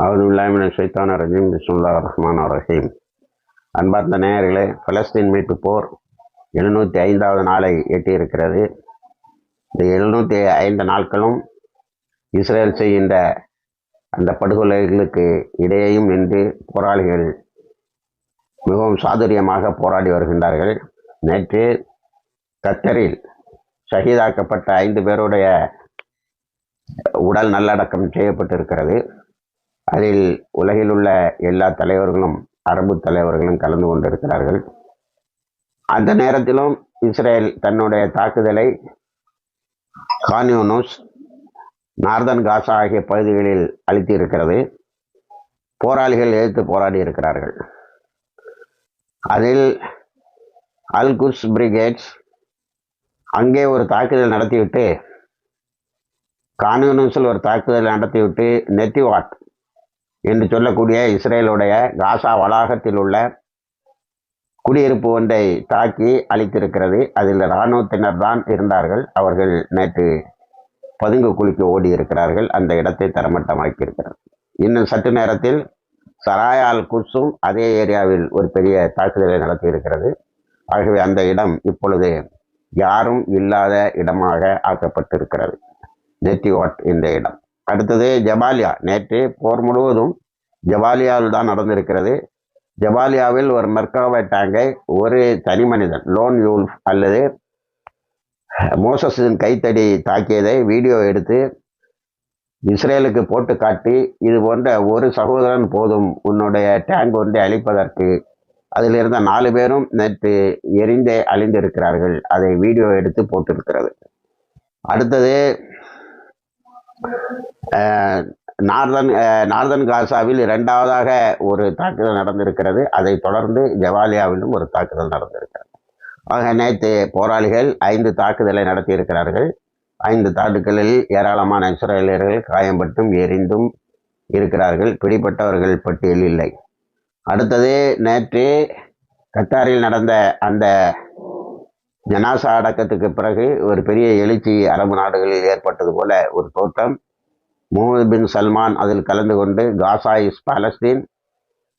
அவுதுல்லாமின சைத்தான ரஜீம். பிஸ்முல்லா ரஹ்மான் ரஹீம். அன்பார்ந்த நேயர்களே பலஸ்தீன் மீட்பு போர் எழுநூற்றி ஐந்தாவது நாளை எட்டியிருக்கிறது. இந்த எழுநூற்றி ஐந்து நாட்களும் இஸ்ரேல் செய்கின்ற அந்த படுகொலைகளுக்கு இடையேயும் நின்று போராளிகள் மிகவும் சாதுரியமாக போராடி வருகின்றார்கள். நேற்று கத்தரில் ஷஹீதாக்கப்பட்ட ஐந்து பேருடைய உடல் நல்லடக்கம் செய்யப்பட்டிருக்கிறது. அதில் உலகில் உள்ள எல்லா தலைவர்களும் அரபு தலைவர்களும் கலந்து கொண்டிருக்கிறார்கள். அந்த நேரத்திலும் இஸ்ரேல் தன்னுடைய தாக்குதலை கான்யூனூஸ் நார்தன் காசா ஆகிய பகுதிகளில் அளித்து இருக்கிறது போராளிகள் எதிர்த்து போராடி இருக்கிறார்கள். அதில் அல்குஸ் பிரிகேட்ஸ் அங்கே ஒரு தாக்குதல் நடத்திவிட்டு கான்யூனஸில் ஒரு தாக்குதல் நடத்திவிட்டு நெட்டிவாட் என்று சொல்லக்கூடிய இஸ்ரேலுடைய காசா வளாகத்தில் உள்ள குடியிருப்பு ஒன்றை தாக்கி அழித்திருக்கிறது. அதில் இராணுவத்தினர் தான் இருந்தார்கள். அவர்கள் நேற்று பதுங்கு குளிக்க ஓடி இருக்கிறார்கள் அந்த இடத்தை தரமட்டமாக்கியிருக்கிறது இன்னும் சற்று நேரத்தில் சராயால் குஸும் அதே ஏரியாவில் ஒரு பெரிய தாக்குதலை நடத்தியிருக்கிறது. ஆகவே அந்த இடம் இப்பொழுது யாரும் இல்லாத இடமாக ஆக்கப்பட்டிருக்கிறது. நெட்டிவாட் இந்த இடம். அடுத்தது ஜபாலியா. நேற்று போர் முழுவதும் ஜபாலியாவில் தான் நடந்திருக்கிறது. ஜபாலியாவில் ஒரு மெர்காவா டேங்கை ஒரு தனி மனிதன் லோன் யூல்ஃப் அல்லது மோசஸின் கைத்தடி தாக்கியதை வீடியோ எடுத்து இஸ்ரேலுக்கு போட்டு காட்டி இது போன்ற ஒரு சகோதரன் போதும் உன்னுடைய டேங்க் ஒன்றை அழிப்பதற்கு. அதில் இருந்த நாலு பேரும் நேற்று எரிந்தே அழிந்திருக்கிறார்கள். அதை வீடியோ எடுத்து போட்டிருக்கிறது. அடுத்தது நார்தன் நார்தன் காசாவில் இரண்டாவதாக ஒரு தாக்குதல் நடந்திருக்கிறது. அதை தொடர்ந்து ஜவாலியாவிலும் ஒரு தாக்குதல் நடந்திருக்கிறது. ஆக நேற்று போராளிகள் ஐந்து தாக்குதலை நடத்தியிருக்கிறார்கள். ஐந்து தாக்குதலில் ஏராளமான இஸ்ரேலியர்கள் காயம்பட்டும் எரிந்தும் இருக்கிறார்கள். பிடிப்பட்டவர்கள் பட்டியல் இல்லை. அடுத்தது நேற்று கத்தாரில் நடந்த அந்த ஜனாசா அடக்கத்துக்கு பிறகு ஒரு பெரிய எழுச்சி அரபு நாடுகளில் ஏற்பட்டது போல ஒரு தோட்டம் முகமது பின் சல்மான் அதில் கலந்து கொண்டு காசா இஸ் பாலஸ்தீன்.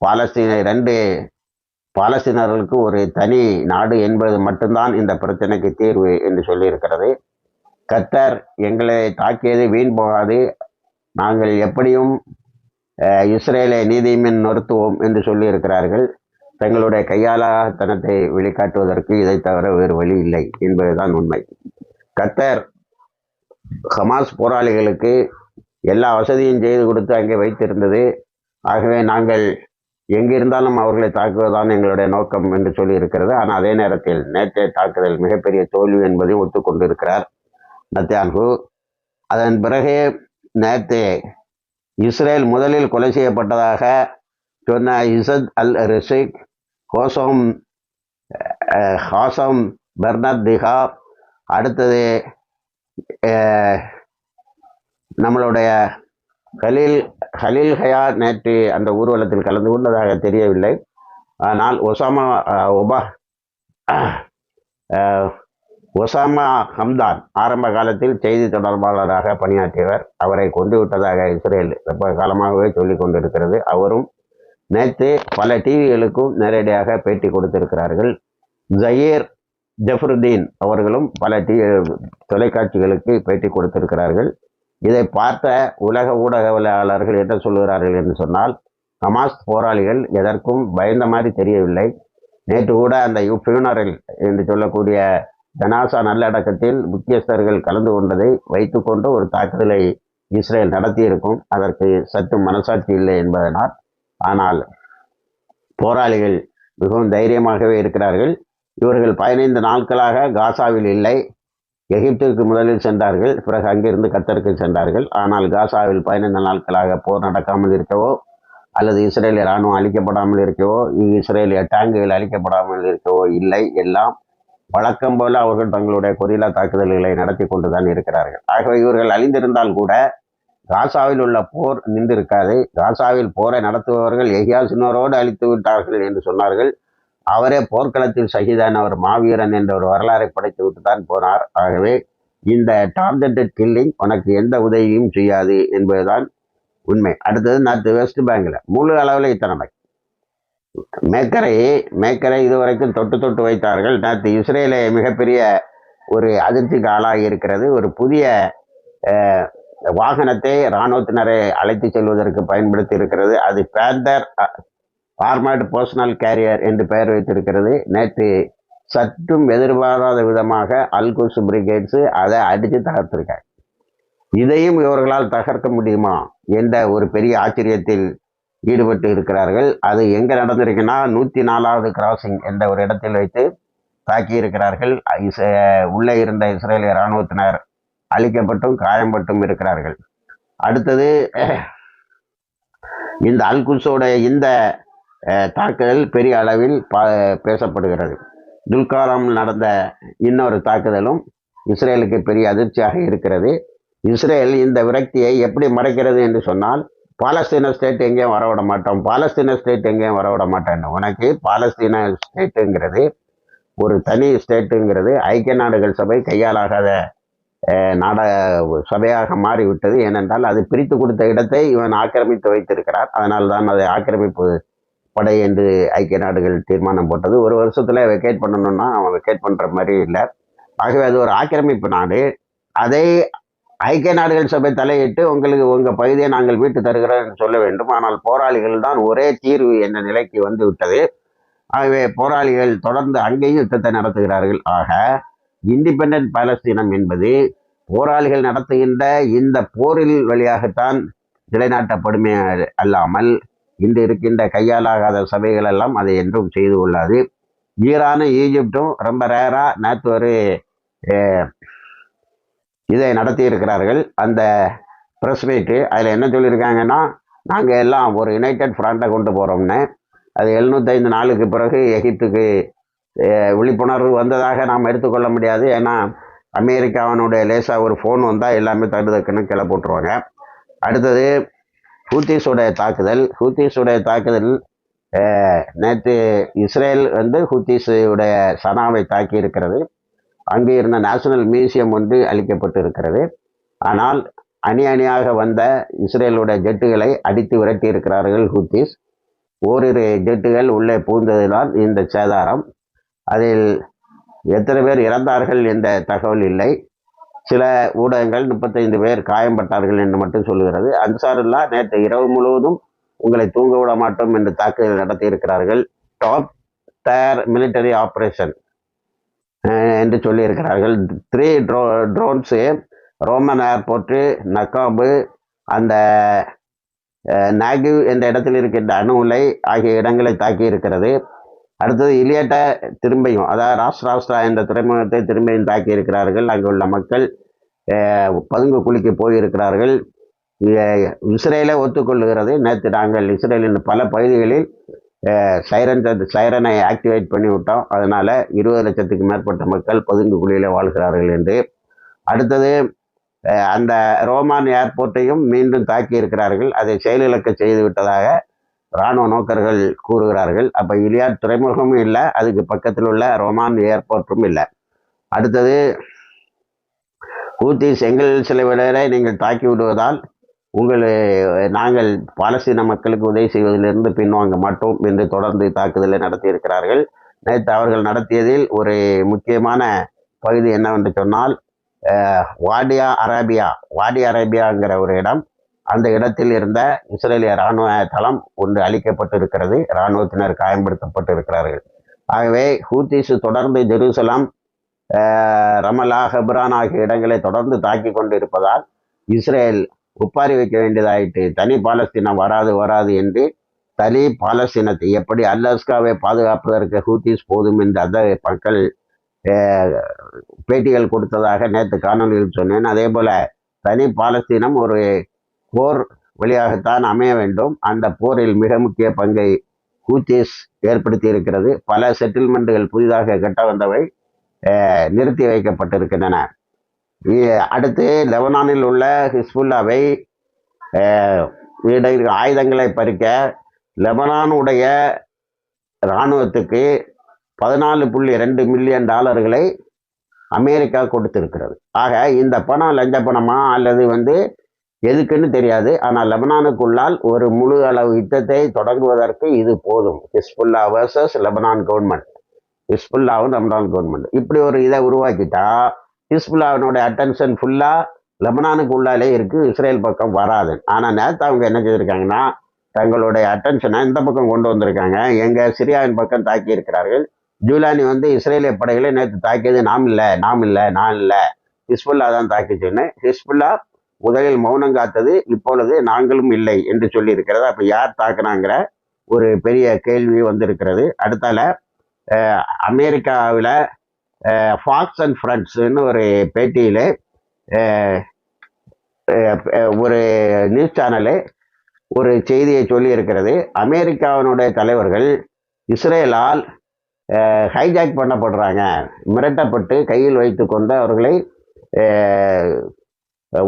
பாலஸ்தீனை ரெண்டு பாலஸ்தீனர்களுக்கு ஒரு தனி நாடு என்பது மட்டும்தான் இந்த பிரச்சனைக்கு தீர்வு என்று சொல்லியிருக்கிறது. கத்தர் எங்களை தாக்கியது வீண் போகாது. நாங்கள் எப்படியும் இஸ்ரேலை நீதிமின் நிறுத்துவோம் என்று சொல்லியிருக்கிறார்கள். தங்களுடைய கையாளாத்தனத்தை வெளிக்காட்டுவதற்கு இதை தவிர வேறு வழி இல்லை என்பதுதான் உண்மை. கத்தர் ஹமாஸ் போராளிகளுக்கு எல்லா வசதியும் செய்து கொடுத்து அங்கே வைத்திருந்தது. ஆகவே நாங்கள் எங்கிருந்தாலும் அவர்களை தாக்குவதுதான் எங்களுடைய நோக்கம் என்று சொல்லியிருக்கிறது. ஆனால் அதே நேரத்தில் நேற்றைய தாக்குதல் மிகப்பெரிய தோல்வி என்பதை ஒத்துக்கொண்டிருக்கிறார். நத்தியான்கு அதன் பிறகு நேற்று இஸ்ரேல் முதலில் கொலை செய்யப்பட்டதாக சொன்ன இசத் அல் ரிஷிக் ஹோசோம் ஹாசம் பெர்னத் திகா அடுத்தது நம்மளுடைய ஹலீல் ஹலீல் ஹயா நேற்று அந்த ஊர்வலத்தில் கலந்து கொண்டதாக தெரியவில்லை. ஆனால் ஒசாமா ஒபா ஒசாமா ஹம்தான் ஆரம்ப காலத்தில் செய்தி தொடர்பாளராக பணியாற்றியவர். அவரை கொண்டு விட்டதாக இஸ்ரேல் ரொம்ப காலமாகவே சொல்லி கொண்டிருக்கிறது. அவரும் நேற்று பல டிவிகளுக்கும் நேரடியாக பேட்டி கொடுத்திருக்கிறார்கள். ஜயீர் ஜஃபருதீன் அவர்களும் பல டி தொலைக்காட்சிகளுக்கு பேட்டி கொடுத்திருக்கிறார்கள். இதை பார்த்த உலக ஊடகவியலாளர்கள் என்ன சொல்கிறார்கள் என்று சொன்னால் ஹமாஸ் போராளிகள் எதற்கும் பயந்த மாதிரி தெரியவில்லை. நேற்று கூட அந்த ஃபியூனரில் என்று சொல்லக்கூடிய ஜனாசா நல்லடக்கத்தில் முக்கியஸ்தர்கள் கலந்து கொண்டதை வைத்துக்கொண்டு ஒரு தாக்குதலை இஸ்ரேல் நடத்தியிருக்கும். அதற்கு சற்று மனசாட்சி இல்லை என்பதனால் ஆனால் போராளிகள் மிகவும் தைரியமாகவே இருக்கிறார்கள். இவர்கள் பதினைந்து நாட்களாக காசாவில் இல்லை. எகிப்திற்கு முதலில் சென்றார்கள். பிறகு அங்கிருந்து கத்தருக்கு சென்றார்கள். ஆனால் காசாவில் பதினைந்து நாட்களாக போர் நடக்காமல் இருக்கவோ அல்லது இஸ்ரேல் இராணுவம் அழிக்கப்படாமல் இருக்கவோ இஸ்ரேலிய டேங்குகள் அழிக்கப்படாமல் இருக்கவோ இல்லை. எல்லாம் வழக்கம் போல அவர்கள் தங்களுடைய கொரிலா தாக்குதல்களை நடத்தி கொண்டு தான் இருக்கிறார்கள். ஆகவே இவர்கள் அழிந்திருந்தால் கூட காசாவில் உள்ள போர் நின்றிருக்காது. காசாவில் போரை நடத்துபவர்கள் எஹியாசினோரோடு அழித்து விட்டார்கள் என்று சொன்னார்கள். அவரே போர்க்களத்தில் சகிதானவர் மாவீரன் என்ற ஒரு வரலாறை படைத்து விட்டு தான் போனார். ஆகவே இந்த டார்கெட்டட் கில்லிங் உனக்கு எந்த உதவியும் செய்யாது என்பதுதான் உண்மை. அடுத்தது நேற்று வெஸ்ட் பேங்கில். முழு அளவில் இத்தனை மேக்கரை மேக்கரை இதுவரைக்கும் தொட்டு தொட்டு வைத்தார்கள். நேற்று இஸ்ரேலை மிகப்பெரிய ஒரு அதிர்ச்சிக்கு ஆளாகி இருக்கிறது ஒரு புதிய வாகனத்தை இராணுவத்தினரை அழைத்து செல்வதற்கு பயன்படுத்தி இருக்கிறது அது பேந்தர் ஆர்மர்டு பர்சனல் கேரியர் என்று பெயர் வைத்திருக்கிறது. நேற்று சற்றும் எதிர்பாராத விதமாக அல்குஸ் பிரிகேட்ஸு அதை அடித்து தகர்த்திருக்காங்க. இதையும் இவர்களால் தகர்க்க முடியுமா என்ற ஒரு பெரிய ஆச்சரியத்தில் ஈடுபட்டு இருக்கிறார்கள். அது எங்கே நடந்திருக்குன்னா நூற்றி நாலாவது கிராசிங் என்ற ஒரு இடத்தில் வைத்து தாக்கி இருக்கிறார்கள் இஸ்- உள்ளே இருந்த இஸ்ரேலிய இராணுவத்தினர் அழிக்கப்பட்டும் காயம்பட்டும் இருக்கிறார்கள். அடுத்தது இந்த அல்குஸோட இந்த தாக்குதல் பெரிய அளவில் பா பேசப்படுகிறது. துல்காலம் நடந்த இன்னொரு தாக்குதலும் இஸ்ரேலுக்கு பெரிய அதிர்ச்சியாக இருக்கிறது. இஸ்ரேல் இந்த விரக்தியை எப்படி மறைக்கிறது என்று சொன்னால் பாலஸ்தீன ஸ்டேட் எங்கேயும் வரவிட மாட்டோம் பாலஸ்தீன ஸ்டேட் எங்கேயும் வரவிட மாட்டேன் உனக்கு பாலஸ்தீன ஸ்டேட்டுங்கிறது ஒரு தனி ஸ்டேட்டுங்கிறது ஐக்கிய நாடுகள் சபை கையாலாகாத நாட சபையாக மாறிவிட்டது. ஏனென்றால் அது பிரித்து கொடுத்த இடத்தை இவன் ஆக்கிரமித்து வைத்திருக்கிறார். அதனால் தான் அதை ஆக்கிரமிப்பு படை என்று ஐக்கிய நாடுகள் தீர்மானம் போட்டது. ஒரு வருஷத்தில் வெக்கேட் பண்ணணும்னா அவன் வெக்கேட் பண்ணுற மாதிரி இல்லை. ஆகவே அது ஒரு ஆக்கிரமிப்பு நாடு. அதை ஐக்கிய நாடுகள் சபை தலையிட்டு உங்களுக்கு உங்கள் பகுதியை நாங்கள் மீட்டு தருகிறோம் என்று சொல்ல வேண்டும். ஆனால் போராளிகள் தான் ஒரே தீர்வு என்ற நிலைக்கு வந்து விட்டது. ஆகவே போராளிகள் தொடர்ந்து அங்கேயும் யுத்தத்தை நடத்துகிறார்கள். ஆக இண்டிபெண்டன்ட் பாலஸ்தீனம் என்பது போராளிகள் நடத்துகின்ற இந்த போரில் வழியாகத்தான் நிலைநாட்டப்படுமே அல்லாமல் இன்று இருக்கின்ற கையாலாகாத சபைகள் எல்லாம் அதை என்றும் செய்து கொள்ளாது. ஈரானும் ஈஜிப்டும் ரொம்ப ரேராக நேற்று ஒரு இதை நடத்தி இருக்கிறார்கள் அந்த ப்ரெஸ் மீட்டு அதில் என்ன சொல்லியிருக்காங்கன்னா நாங்கள் எல்லாம் ஒரு யுனைடெட் ஃப்ரண்ட்டை கொண்டு போகிறோம்னு அது எழுநூத்தைந்து நாளுக்கு பிறகு எகிப்துக்கு விழிப்புணர்வு வந்ததாக நாம் எடுத்துக்கொள்ள முடியாது. ஏன்னா அமெரிக்காவினுடைய லேசாக ஒரு ஃபோன் வந்தால் எல்லாமே தடுதக்குன்னு கிளை போட்டுருவாங்க. அடுத்தது ஹூத்திஸுடைய தாக்குதல். ஹூத்திஸுடைய தாக்குதல் நேற்று இஸ்ரேல் வந்து ஹூத்திஸுடைய சனாவை தாக்கி இருக்கிறது. அங்கே இருந்த நேஷனல் மியூசியம் ஒன்று அளிக்கப்பட்டு இருக்கிறது. ஆனால் அணி அணியாக வந்த இஸ்ரேலுடைய ஜெட்டுகளை அடித்து விரட்டி இருக்கிறார்கள் ஹூத்திஸ். ஓரிரு ஜெட்டுகள் உள்ளே பூந்ததினால் இந்த சேதாரம். அதில் எத்தனை பேர் இறந்தார்கள் என்ற தகவல் இல்லை. சில ஊடகங்கள் முப்பத்தைந்து பேர் காயம்பட்டார்கள் என்று மட்டும் சொல்லுகிறது. அன்சாருல்லா நேற்று இரவு முழுவதும் உங்களை தூங்க விட மாட்டோம் என்று தாக்குதல் நடத்தியிருக்கிறார்கள். டாப் டயர் மிலிட்டரி ஆப்ரேஷன் என்று சொல்லியிருக்கிறார்கள். த்ரீ ட்ரோ ட்ரோன்ஸு ரோமன் ஏர்போர்ட்டு நக்காபு அந்த நாகிவ் என்ற இடத்தில் இருக்கின்ற அணு உலை ஆகிய இடங்களை தாக்கி இருக்கிறது அடுத்தது இலியட்டை திரும்பியும் அதாவது ராஷ்டிராஷ்டிரா என்ற துறைமுகத்தை திரும்பியும் தாக்கி இருக்கிறார்கள். அங்கே உள்ள மக்கள் பதுங்கு குழிக்கு போயிருக்கிறார்கள். இஸ்ரேலை ஒத்துக்கொள்ளுகிறது. நேற்று நாங்கள் இஸ்ரேலின் பல பகுதிகளில் சைரன் சைரனை ஆக்டிவேட் பண்ணி விட்டோம். அதனால் இருபது லட்சத்துக்கு மேற்பட்ட மக்கள் பதுங்கு குழியில் வாழ்கிறார்கள் என்று. அடுத்தது அந்த ரோமான் ஏர்போர்ட்டையும் மீண்டும் தாக்கி இருக்கிறார்கள். அதை செயலிழக்க செய்து விட்டதாக இராணுவ நோக்கர்கள் கூறுகிறார்கள். அப்போ இலியாட் துறைமுகமும் இல்லை அதுக்கு பக்கத்தில் உள்ள ரோமான் ஏர்போர்ட்டும் இல்லை. அடுத்தது ஊத்தி செங்கல் சிலைவிடரை நீங்கள் தாக்கி விடுவதால் உங்களை நாங்கள் பாலஸ்தீன மக்களுக்கு உதவி செய்வதிலிருந்து பின்வாங்க மாட்டோம் என்று தொடர்ந்து தாக்குதலை நடத்தியிருக்கிறார்கள். நேற்று அவர்கள் நடத்தியதில் ஒரு முக்கியமான பகுதி என்னவென்று சொன்னால் வாடியா அரேபியா வாடி அரேபியாங்கிற ஒரு இடம். அந்த இடத்தில் இருந்த இஸ்ரேலிய இராணுவ தளம் ஒன்று அழிக்கப்பட்டிருக்கிறது. இராணுவத்தினர் காயப்படுத்தப்பட்டு இருக்கிறார்கள் ஆகவே ஹூத்திஸ் தொடர்ந்து ஜெருசலம் ரமலா ஹெப்ரான் ஆகிய இடங்களை தொடர்ந்து தாக்கி கொண்டு இருப்பதால் இஸ்ரேல் ஒப்பாரி வைக்க வேண்டியதாயிட்டு தனி பாலஸ்தீனம் வராது வராது என்று தனி பாலஸ்தீனத்தை எப்படி அல்லாஸ்காவை பாதுகாப்பதற்கு ஹூத்திஸ் போதும் என்று அந்த மக்கள் பேட்டிகள் கொடுத்ததாக நேற்று காணொலியில் சொன்னேன். அதே போல தனி பாலஸ்தீனம் ஒரு போர் வழியாகத்தான் அமைய வேண்டும். அந்த போரில் மிக முக்கிய பங்கை ஹூத்திஸ் ஏற்படுத்தி இருக்கிறது. பல செட்டில்மெண்ட்டுகள் புதிதாக கட்ட வந்தவை நிறுத்தி வைக்கப்பட்டிருக்கின்றன. இ- அடுத்து லெபனானில் உள்ள ஹிஸ்புல்லாவை ஆயுதங்களை பறிக்க லெபனானுடைய இராணுவத்துக்கு பதினாலு புள்ளி ரெண்டு மில்லியன் டாலர்களை அமெரிக்கா கொடுத்திருக்கிறது. ஆக இந்த பணம் லஞ்ச பணமா அல்லது வந்து எதுக்குன்னு தெரியாது. ஆனால் லெபனானுக்குள்ளால் ஒரு முழு அளவு யுத்தத்தை தொடங்குவதற்கு இது போதும். Hezbollah versus Lebanon government. ஹிஸ்புல்லாவும் Lebanon government. இப்படி ஒரு இதை உருவாக்கிட்டா ஹிஸ்புல்லாவினுடைய அட்டென்ஷன் ஃபுல்லாக லெபனானுக்கு உள்ளாலே இருக்கு. இஸ்ரேல் பக்கம் வராது. ஆனால் நேற்று அவங்க என்ன செய்திருக்காங்கன்னா தங்களுடைய அட்டென்ஷனை இந்த பக்கம் கொண்டு வந்திருக்காங்க. எங்கள் சிரியாவின் பக்கம் தாக்கி இருக்கிறார்கள். ஜூலானி வந்து இஸ்ரேலிய படைகளை நேற்று தாக்கியது நாம் இல்லை நாம் இல்லை நான் இல்லை. ஹிஸ்புல்லா தான் தாக்கிச்சுன்னு. ஹிஸ்புல்லா முதலில் மௌனம் காத்தது இப்பொழுது நாங்களும் இல்லை என்று சொல்லியிருக்கிறது? அப்போ யார் தாக்குனாங்கிற ஒரு பெரிய கேள்வி வந்திருக்கிறது. அடுத்தால அமெரிக்காவில் ஃபாக்ஸ் அண்ட் ஃப்ரெண்ட்ஸ்னு ஒரு பேட்டியில் ஒரு நியூஸ் சேனலு ஒரு செய்தியை சொல்லியிருக்கிறது. அமெரிக்காவினுடைய தலைவர்கள் இஸ்ரேலால் ஹைஜாக் பண்ணப்படுறாங்க. மிரட்டப்பட்டு கையில் வைத்து கொண்டு அவர்களை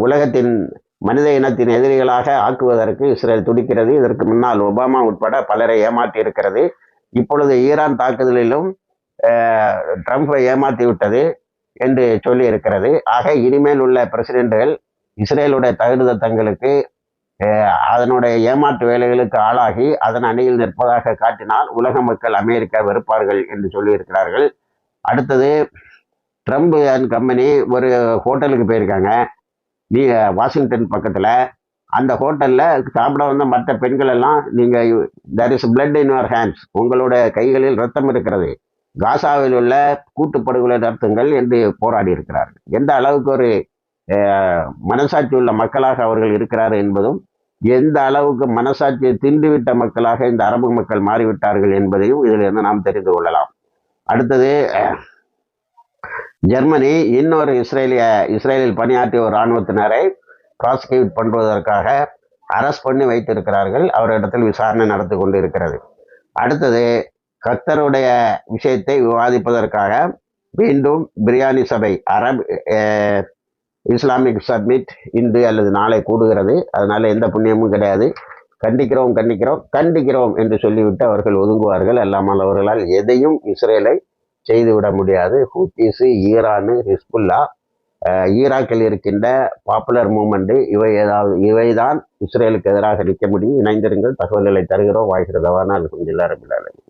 உலகத்தின் மனித இனத்தின் எதிரிகளாக ஆக்குவதற்கு இஸ்ரேல் துடிக்கிறது. இதற்கு முன்னால் ஒபாமா உட்பட பலரை ஏமாற்றி இருக்கிறது இப்பொழுது ஈரான் தாக்குதலிலும் ட்ரம்ப்பை ஏமாற்றி விட்டது என்று சொல்லி இருக்கிறது ஆக இனிமேல் உள்ள பிரசிடென்ட்கள் இஸ்ரேலுடைய தகுதித்தங்களுக்கு அதனுடைய ஏமாற்று வேலைகளுக்கு ஆளாகி அதன் அணியில் நிற்பதாக காட்டினால் உலக மக்கள் அமெரிக்கா வெறுப்பார்கள் என்று சொல்லியிருக்கிறார்கள். அடுத்தது ட்ரம்ப் அண்ட் கம்பெனி ஒரு ஹோட்டலுக்கு போயிருக்காங்க. நீ வாஷிங்டன் பக்கத்தில் அந்த ஹோட்டலில் சாப்பிட வந்த மற்ற பெண்கள் எல்லாம் நீங்கள் there is blood in your hands உங்களோட கைகளில் ரத்தம் இருக்கிறது. காசாவில் உள்ள கூட்டுப்படுகொலை நடத்துங்கள் என்று போராடி இருக்கிறார்கள். எந்த அளவுக்கு ஒரு மனசாட்சி உள்ள மக்களாக அவர்கள் இருக்கிறார் என்பதும் எந்த அளவுக்கு மனசாட்சியை திண்டுவிட்ட மக்களாக இந்த அரபு மக்கள் மாறிவிட்டார்கள் என்பதையும் இதிலிருந்து நாம் தெரிந்து கொள்ளலாம். அடுத்தது ஜெர்மனி இன்னொரு இஸ்ரேலிய இஸ்ரேலில் பணியாற்றிய ஒரு இராணுவத்தினரை ப்ராசிக்யூட் பண்ணுவதற்காக அரெஸ்ட் பண்ணி வைத்திருக்கிறார்கள். அவரிடத்தில் விசாரணை நடத்தி கொண்டு இருக்கிறது அடுத்தது கத்தருடைய விஷயத்தை விவாதிப்பதற்காக மீண்டும் பிரியாணி சபை அரப் இஸ்லாமிக் சப்மிட் இன்று அல்லது நாளை கூடுகிறது. அதனால் எந்த புண்ணியமும் கிடையாது. கண்டிக்கிறோம் கண்டிக்கிறோம் கண்டிக்கிறோம் என்று சொல்லிவிட்டு அவர்கள் ஒதுங்குவார்கள். அல்லாமல் அவர்களால் எதையும் இஸ்ரேலை செய்துவிட முடியாது. ஹூத்திஸு ஈரானு ஹிஸ்புல்லா ஈராக்கில் இருக்கின்ற பாப்புலர் மூமெண்ட்டு இவை ஏதாவது இவை தான் இஸ்ரேலுக்கு எதிராக நிற்க முடியும். இணைந்திருங்கள் தகவல்களை தருகிறோம் வாய்க்கிறதவான கொஞ்சம் ரபில் ஆலமீன்